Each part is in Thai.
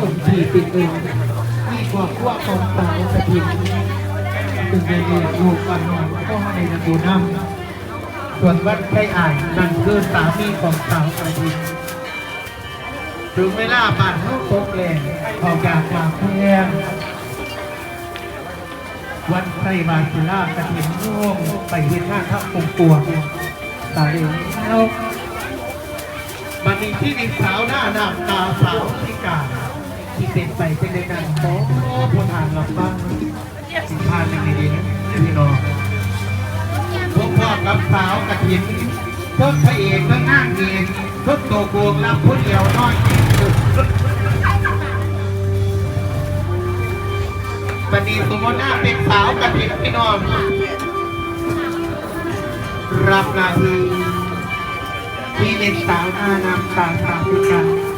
ต้นที่ติดเองมีครอบครัวของสาวกระถิ่นซึ่งเรียนลูกบ้านนอนก็ในระดูน้ำส่วนวัดไผ่อ่านนั่นคือสามีของสาวกระถิ่นถึงเวลาบานลูกตกแรงออกจากปากแพงวันไผ่บาศิลากระถิ่นร่วมไปเห็นหน้าทับปุ่มตัวตายแล้วมันมีที่ดินสาวหน้าหน้าตาสาวพิกา ที่เป็นไปเป็นในการโอ้พทานเราบ้างสิพานยังดีๆนะพี่น้องพวกพ่อกับสาวกระถินเพิ่มพระเอกก็นั่งเองทุกตัวกวงรับผู้เดียวน้อยปณีสมมติหน้าเป็นสาวกระถินพี่น้องรับนาทีที่เป็นสาวหน้านำตาสาวพิการ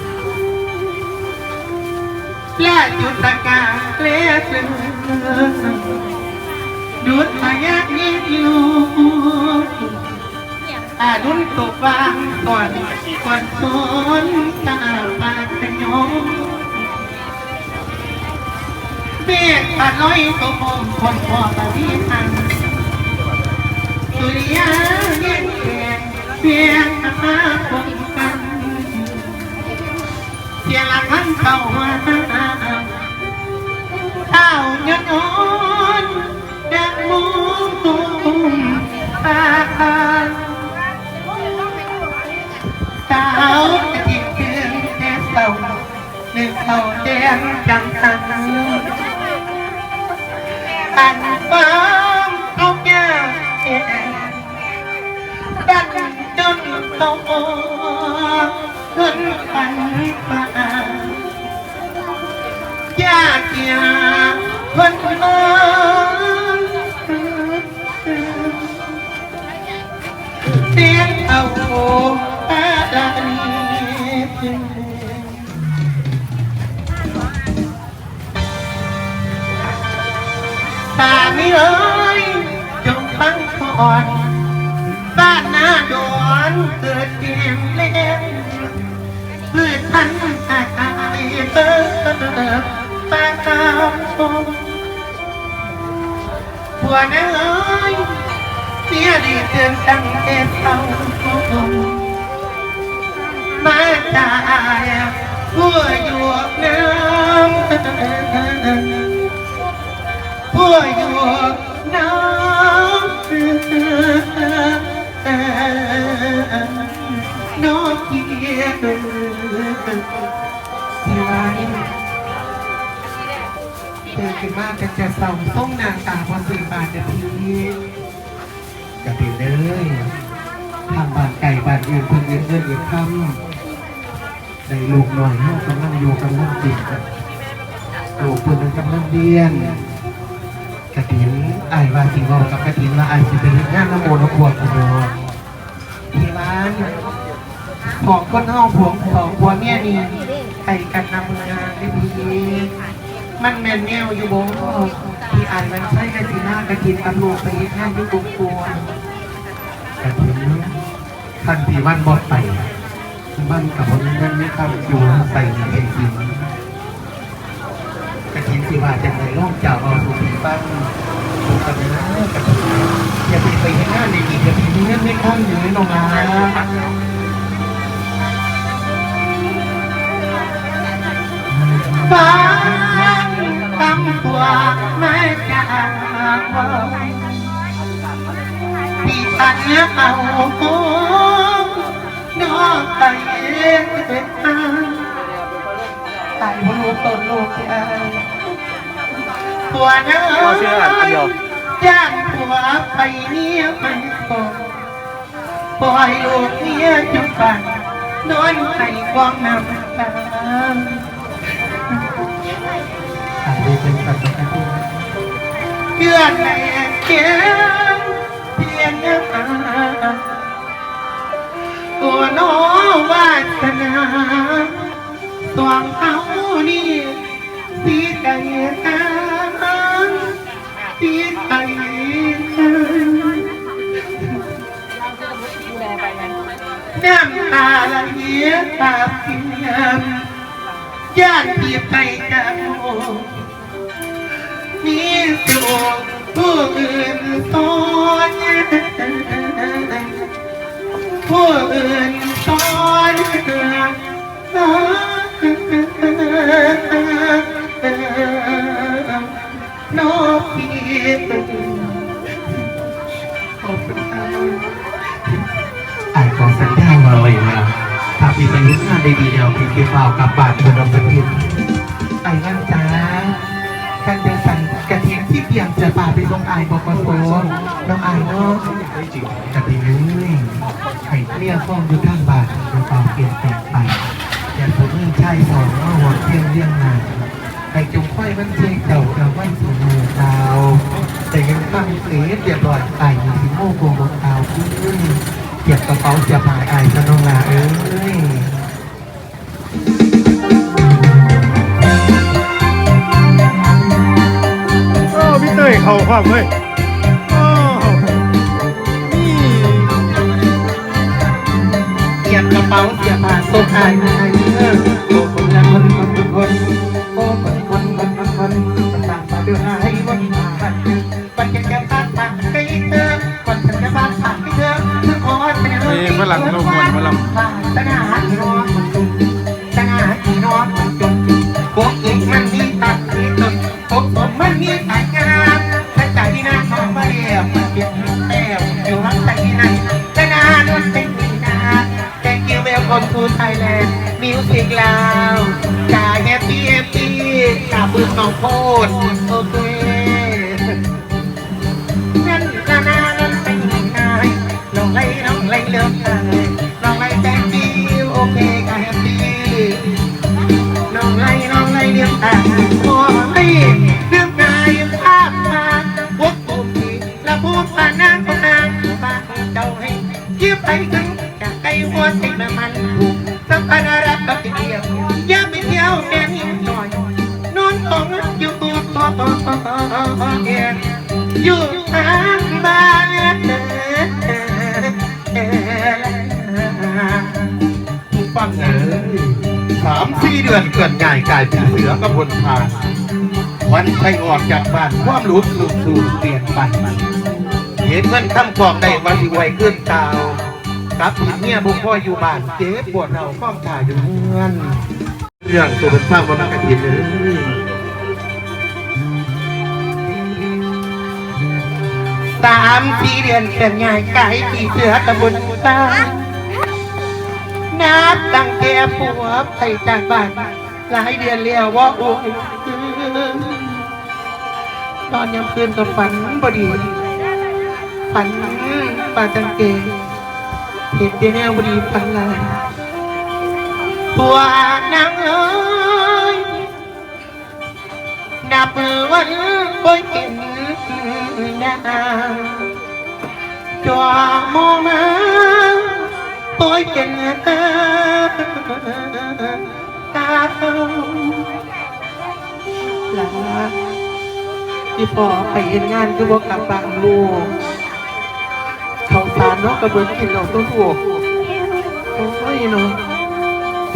และจุดตะกาเกลี้ยงดุดพยักยิ้มอยู่อาดุนตกบางก่อนก่อนสนตาปากขยงเบียดปาดน้อยตกมงคนพอตะวีทาง แดงจังทันอันฟ้ามเอาแก้วเอ็ เอ้ยจงฟังก่อนบ้านนาดอนเกิดเกมเล่นพืชพันธุ์ตายเติบตาตามชมผัวนาเอ้ยเสียดีเตือนตั้งแต่เศร้ามาตายผัวอยู่น้ำ ผู้อยู่น้ำน้องเกียร์ที่ร้านเจอกันมากจะจะส่องส่งนางตาพอสี่บาทเดียวทีกระติเลยทำบานไก่บานอื่นเพิ่งเงินเงินอีกคำในลูกหน่อยให้กำลังอยู่กำลังจิตลูกเพิ่นกำลังเรียน กระถินไอ้ายว่าสิงอกับกระถินว่าไอ้ายสิเป็นงานน้ำโมนขวดอุโมที่ร้านของคนห้องผวงของผัวเมียนี่ไอ้กันนำงานได้ดีมันแมนแนวอยู่บ่ที่อ่านมันใช่กระถินหน้ากระถินตำรวจไปเฮ็ดงานอยู่กรุงกวนกระถินทันทีวันบอดไปบ้านกับคนนั้นไม่ทำอยู่ใส่ในเป็นจริง กระถินสิว่าจะในโลกเจ้าเอาสุขีบ้างสุขนะกระถินอย่าไปไปให้หน้าในอีกกระถินนี่ไม่ข้ามอยู่ในโรงงานฟังคำตัวไม่จากที่ตันเอาน้องไปเอง ตายรู้ต้นลูกใหญ่ตัวน้อยจ้างผัวไปเนี่ยมันก่อนปล่อยลูกเนี่ยจุบันนอนให้กองน้ำตาอาจจะเงื่อนแม่เกียเพียงยังตัวน้อวาสนาสวงเขา น้ำตาไหลตาเพียงญาติพี่ไปกันมีตัว ขอบคุณครับไอ้ของสัญญาว่าไว้ว่าถ้าพี่ไปยึดงานได้ดีเดียวพี่พี่เฝ้ากลับบ้านคนเราเป็นทีไอ้งั้นจ้ากันเดินสั่งกระเทียมที่เตรียมจะป่าไปส่งไอ้บกโซน้องไอ้เนาะกระเทียมเลยไข่เกลี้ยฟ้องอยู่ข้างบ้านเราเป่าเปลี่ยนแปลงไปอย่าผมนี่ใช่สองว่าหัวเที่ยงเรื่องงาน ไอ้จุงค่อยมันเชียงเจ้าเราไม่สูงมือดาแต่ยังตั้งเสียเรียบร้อยไอ้สิโม่โกงบนดาวขึ้นเก็บกระเป๋าเสียบหายไอ้สนองลาเอ้ยโอ้พี่เต้ยเข่าความเว้ยนี่เก็บกระเป๋าเสียบายส่ไอ้ไอ้เออโอ้คนละคนคนคนคนโอ้คนคน คนคนคนมันต่างมาด้วยวันมาบันวันจะจะบ้านปากไปเธอวันจะจะบ้านปากไปเธอคือขอเป็นเพลงฝรั่งโลกมวลมาลตนาที่นอนตนาที่นอนจนพวกเองมันมีตัดมีต้นพวกผมมันมีสายงามถ้าใจหน้าของมาเรียบมันเปลี่ยนแต้วอยู่รักใจนั่นตนาโดนเป็นมีนา Thank you welcome to Thailand Music Loud กาแฮป ปี้แฮปปี้กาบือของโพดโอเคนั่นนานานั่นเป็นนายลองไล่ลองไล่เลือกนาย ฟังเอสามสี่เดือนเกิดง่ายกลายเป็นเสือกระบนพาวันใช้ออกจากบ้านความรู้สูงสูงเปลี่ยนไปเห็นเงินคำกองได้วันที่ไวขึ้นตาวกับอีเนี่ยบุพ่ออยู่บ้านเจ๊ปวดเราฟ้องถ่ายอยู่เงื่อนเรื่องตัวเป็นสร้างวันกระถินเลยสามสี่เดือนเกินง่ายกายปีเสือตะบนตา นับตั้งแก่ผัวไปจากบ้าน หลายเดือนแล้วว่าโอ้ยตอนยังคืนกับฝันบดีฝันปาจังเกเห็นแต่แนวบดีฝันลายผัวนางเอ้ยนับวันบ่เห็นหน้าจอมองมา บ่เห็นตาลาที่พอไปเห็นงานคือบ่กกลับบ้านลูกเขาสารเนาะกระเบื้องกินเราต้องถูกโอ้ยเนาะ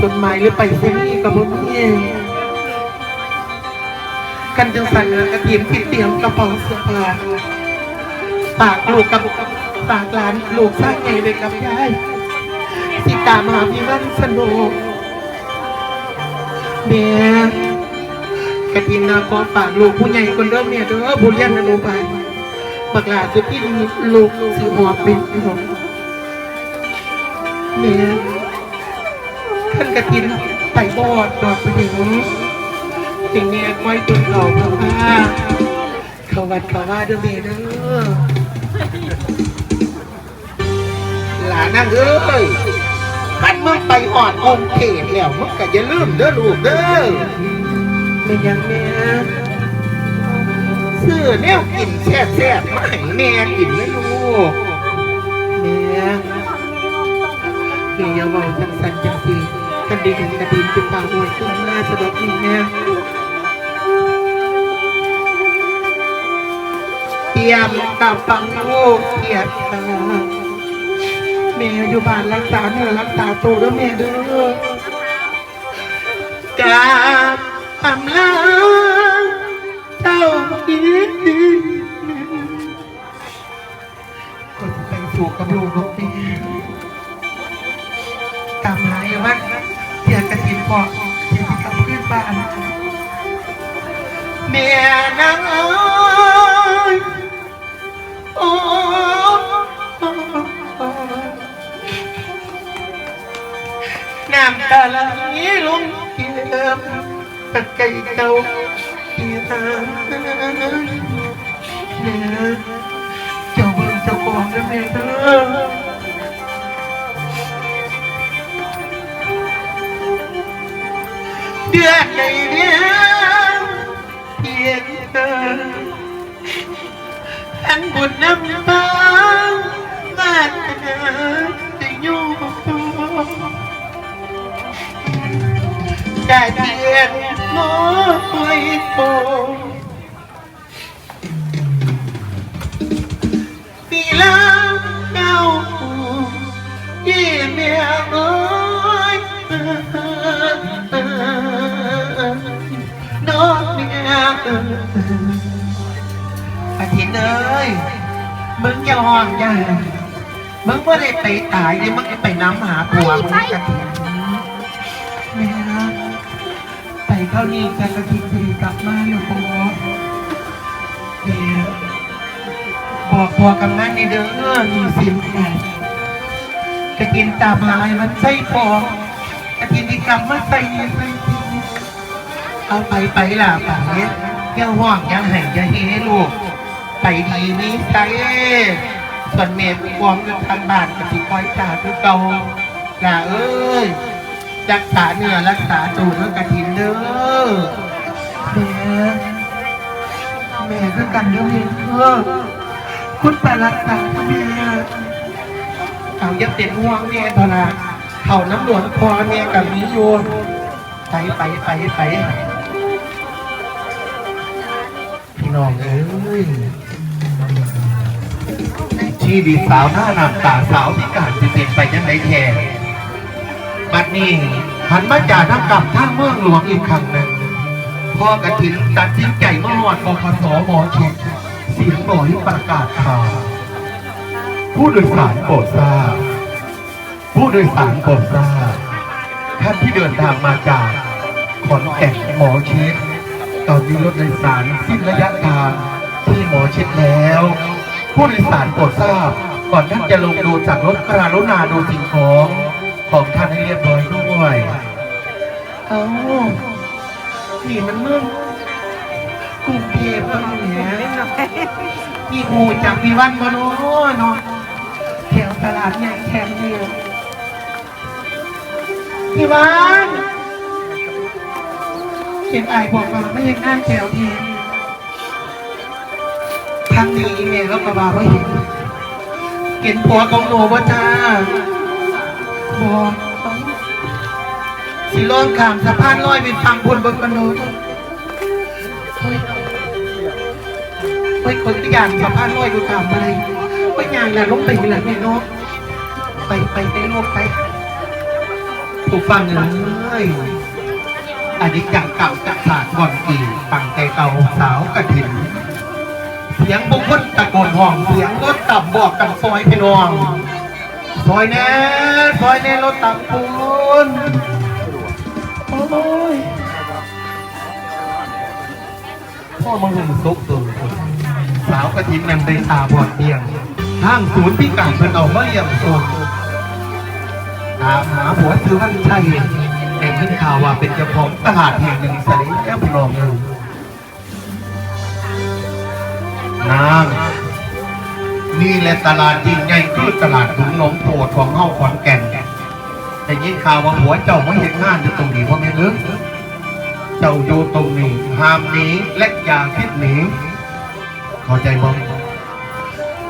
จดหมายหรือไปเซ็นนี่กระเบื้องนี่กันจึงสั่งกระเทียมที่เตรียมกระเป๋าเสื้อผ้าฝากลูกกับฝากหลานลูกสร้างไงเลยกับยาย สิตามหาพี่วันสนุกเมียกระทินนาขอฝากลูกผู้ใหญ่คนเดิมเนี่ยเด้อบุญยันนโนบายบักหลาสุดที่ลูกสิหัวเป็นของเมียท่านกระทินไปบอดดอดไปถึงสิ่งนี้ไว้ตุนเราเพราะว่าเขาวัดเขาว่าเด้อเมเด้อานนั่งเอ้ยมันมึงไปหอดองค์เขตแล้วมึงก็อย่าลืมเด้อลูกเด้อไม่ยังแม่ซื้อแนวกินแซ่บๆมาให้แม่กินนะลูกแม่เดี๋ยวอย่าเว่าจังสันจังสีกันดีกันกระดินจุดปากหวยขึ้นมาสะดอกนี่แม่เตรียมกับฟังลูกเทียบตา แม่อยู่บ้านรักษาเนื้อรักษาตัวแล้วแม่เด้อกาอำลาเจ้าอีกคนไปสู่กับลูกลูกดีกำไรวัดเพียงกระถินพอที่กับเพื่อนบ้านเมียนางอ้อยโอ้ น้ำตาไหลลงเกียบตะไกเจ้าเกียตาเนี่ยเได้เพียงน้อยโปปีละเก้ายี่เมียเอ้ยน้องเมียอาทิตย์เอ้ยมึงอย่าห่วงอย่ามึงว่าได้ไปตายดิมึงไปน้ำหาผัวมึงกะทิน ไปเข้านี่กันกะทินสิกลับมาอยู่ปอแม่บอกผัวกำนันนี่เด้อมีสินแก่จะกินตาพายมันใส่ปอกกะทินที่กลับมาใส่นี่ใส่ทีเอาไปไปล่ะไปอย่าห่วงย่าให้อย่าเฮลูก ไปดีนี้ใจส่วนเมย์ผู้กองอยู่ทางบ้านกับที่คอยจ่าคือเก่าล่ะเอ้ย รักษาเนื้อรักษาตูนแล้วกระถินเด้อแม่แม่คือกันเดียวเห็นเออคุณไปรักษาแม่เอาอย่าเป็นห่วงแม่พอละเขาน้ำหลวงพอแม่กับมีโยนไปไปไปไปพี่น้องเอ้ยชีวิตสาวหน้าหนำตาสาวพิการจะเป็นไปยังไงแท้ บัดนี้หันมาจากนักกลับท่างเมืองหลวงอีกครั้งหนึ่งพ่อกระถินตัดสินใจเมื่อวานบคสหมอเช็คเสียงบอยประกาศข่าวผู้โดยสารโปรดทราบผู้โดยสารโปรดทราบท่านที่เดินทางมาจากขอนแก่นหมอชิดตอนนี้รถโดยสารสิ้นระยะทางที่หมอชิดแล้ว ผู้โดยสารโปรดทราบก่อนท่านจะลงดูจากรถกราลุณาดูสิ่งของ ของท่านให้เรียบร้อยด้วยเอานี่มันเมืองกรุงเทพบ้างเนี่ยมีหูจากมีวันมาโน้เนาะแถวตลาดใหญ่แถวเดียวพี่วานเห็นไอ้บอกว่าไม่เห็นหน้าแถวทีทางนี้เมย์แล้วก็มาไม่เห็นเห็นผัวของหนูว่าจ้า บอกสิลองขามสะพานลอยไปฟังบนบนกันโน้นเฮ้ยเฮ้ยคนที่อย่างสะพานลอยดูขามอะไรไปอย่างแหละลงไปแหละแม่เนกไปไปไปโลกไปผู้ฟังเลยอันนี้จังเก่าจังขาดก่อนกี่ฟังแต่เก่าสาวกระถิ่นเสียงบุคคลตะโกนห้องเสียงรถตับบอกกันซอยพี่น้อง ซอยแน่ซอยแน่รถตับปูนโอ้ยพ่อมึงหุ่นซุกตัวสาวกระถิ่นนั่นได้ตาบอดเดียงทางศูนย์พิการเพิ่นเอามาเลี้ยงส่งถามหาผัวซื้อวันชัยแต่ขึ้นข่าวว่าเป็นเจ้าของตลาดแห่งหนึ่งสลิแอบลองดูนาง นี่แหละตลาดยิ่งใหญ่คือตลาดถุงหนองโพดของเฮาขอนแก่นแต่ยินข่าวว่าผัวเจ้าไม่เห็นงานอยู่ตรงนี้เพราะไม่ลึกเจ้าอยู่ตรงนี้ห้ามหนีและอย่าคิดหนีเข้าใจบ้าง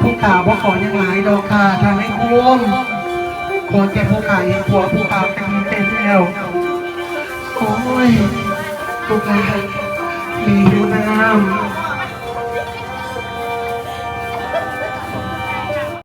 ผู้ข่าวว่าขอยังหลายดอกค่ะทางให้คุ้มคนแก่ผู้ขายหัวผู้ขาวกันเต็มแล้วโอ้ยทุกคนมีหิวน้ำ